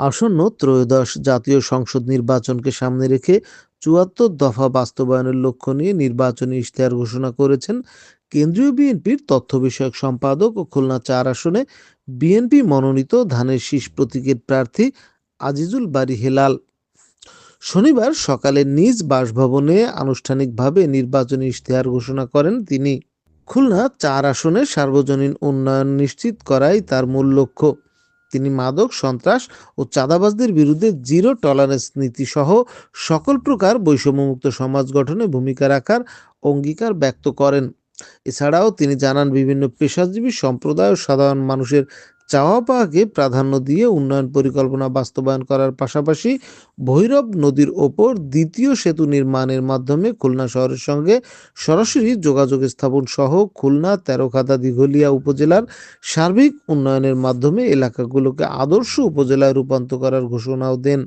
আসন্ন ত্রয়োদশ জাতীয় সংসদ নির্বাচনকে সামনে রেখে চুয়াত্তর দফা বাস্তবায়নের লক্ষ্য নিয়ে নির্বাচনী ইশতেহার ঘোষণা করেছেন কেন্দ্রীয় বিএনপির তথ্য বিষয়ক সম্পাদক ও খুলনা চার আসনে বিএনপি মনোনীত ধানের শীষ প্রতীকের প্রার্থী আজিজুল বারী হেলাল। শনিবার সকালে নিজ বাসভবনে আনুষ্ঠানিকভাবে নির্বাচনী ইশতেহার ঘোষণা করেন তিনি। খুলনা চার আসনে সার্বজনীন উন্নয়ন নিশ্চিত করাই তার মূল লক্ষ্য। তিনি মাদক, সন্ত্রাস ও চাঁদাবাজদের বিরুদ্ধে জিরো টলারেন্স নীতি সহ সকল প্রকার বৈষম্যমুক্ত সমাজ গঠনে ভূমিকা রাখার অঙ্গীকার ব্যক্ত করেন। এছাড়াও তিনি জানান, বিভিন্ন পেশাজীবী সম্প্রদায় ও সাধারণ মানুষের চাওয়া পাওয়াকে প্রাধান্য দিয়ে উন্নয়ন পরিকল্পনা বাস্তবায়ন করার পাশাপাশি ভৈরব নদীর ওপর দ্বিতীয় সেতু নির্মাণের মাধ্যমে খুলনা শহরের সঙ্গে সরাসরি যোগাযোগ স্থাপন সহ খুলনা, তেরোখাদা, দিঘলিয়া উপজেলার সার্বিক উন্নয়নের মাধ্যমে এলাকাগুলোকে আদর্শ উপজেলায় রূপান্তর করার ঘোষণাও দেন।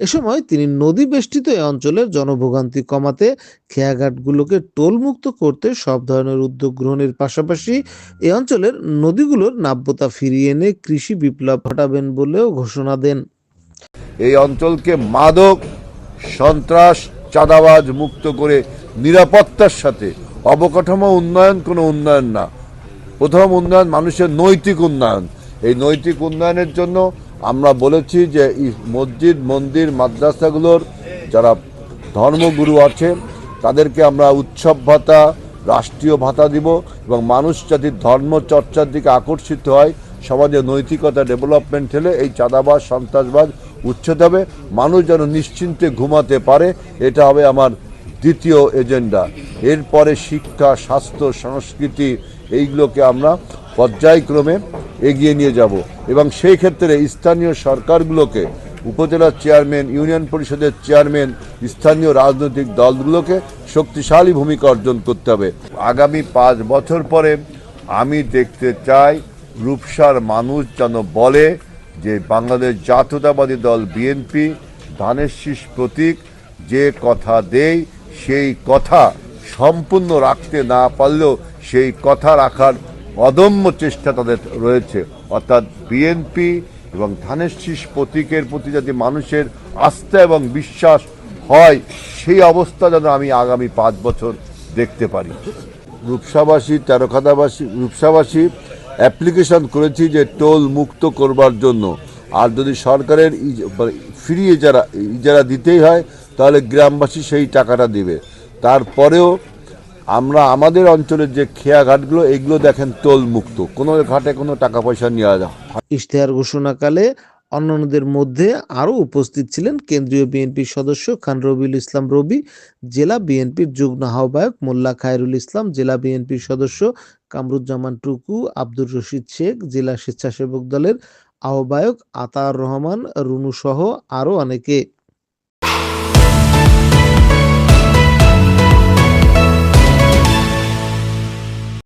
এ সময় তিনি নদী বেষ্টিত এই অঞ্চলের জনভোগান্তি কমাতে খেয়াঘাটগুলোকে টোলমুক্ত করতে সব ধরনের উদ্যোগ গ্রহণের পাশাপাশি এ অঞ্চলের নদীগুলোর নাব্যতা ফিরিয়ে এনে কৃষি বিপ্লব ঘটাবেন বলেও ঘোষণা দেন। এই অঞ্চলকে মাদক, সন্ত্রাস, চাঁদাবাজ মুক্ত করে নিরাপত্তার সাথে অবকাঠামো উন্নয়ন কোনো উন্নয়ন না। প্রথম উন্নয়ন মানুষের নৈতিক উন্নয়ন। এই নৈতিক উন্নয়নের জন্য আমরা বলেছি যে মসজিদ, মন্দির, মাদ্রাসাগুলোর যারা ধর্মগুরু আছে তাদেরকে আমরা উৎসব ভাতা, রাষ্ট্রীয় ভাতা দিব এবং মানুষ যাতে ধর্ম চর্চার দিকে আকর্ষিত হয়, সমাজে নৈতিকতা ডেভেলপমেন্ট হলে এই চাঁদাবাজ সন্ত্রাসবাদ উচ্ছেদ হবে। মানুষ যেন নিশ্চিন্তে ঘুমাতে পারে, এটা হবে আমার দ্বিতীয় এজেন্ডা। এরপরে শিক্ষা, স্বাস্থ্য, সংস্কৃতি এইগুলোকে আমরা পর্যায়ক্রমে এগিয়ে নিয়ে যাব। এবং সেই ক্ষেত্রে স্থানীয় সরকারগুলোকে উপজেলার চেয়ারম্যান, ইউনিয়ন পরিষদের চেয়ারম্যান, স্থানীয় রাজনৈতিক দলগুলোকে শক্তিশালী ভূমিকা অর্জন করতে হবে। আগামী পাঁচ বছর পরে আমি দেখতে চাই রূপসার মানুষ যেন বলে যে বাংলাদেশ জাতীয়তাবাদী দল বিএনপি ধানের শীষ প্রতীক, যে কথা দেয় সেই কথা সম্পূর্ণ রাখতে না পারলেও সেই কথা রাখার অদম্য চেষ্টা তাদের রয়েছে। অর্থাৎ বিএনপি এবং ধানের শীষ প্রতীকের প্রতি যদি মানুষের আস্থা এবং বিশ্বাস হয়, সেই অবস্থা যেন আমি আগামী পাঁচ বছর দেখতে পারি। রূপসাবাসী, তেরোখাদাবাসী, রূপসাবাসী, অ্যাপ্লিকেশন করেছি যে টোল মুক্ত করবার জন্য। আর যদি সরকারের ফ্রি ইজারা ইজারা দিতেই হয়, তাহলে গ্রামবাসী সেই টাকাটা দিবে। তারপরেও আমরা আমাদের অঞ্চলের যে খেয়াঘাটগুলো, এগুলো দেখেন টোল মুক্ত কোনো ঘাটে কোনো টাকা পয়সা নেওয়া ইশতেহার ঘোষণাকালে অন্যান্যদের মধ্যে আরও উপস্থিত ছিলেন কেন্দ্রীয় বিএনপির সদস্য খান রবিউল ইসলাম রবি, জেলা বিএনপির যুগ্ম আহ্বায়ক মোল্লা খায়রুল ইসলাম, জেলা বিএনপির সদস্য কামরুজ্জামান টুকু, আব্দুর রশিদ শেখ, জেলা স্বেচ্ছাসেবক দলের আহ্বায়ক আতার রহমান, রুনু সহ আরও অনেকে।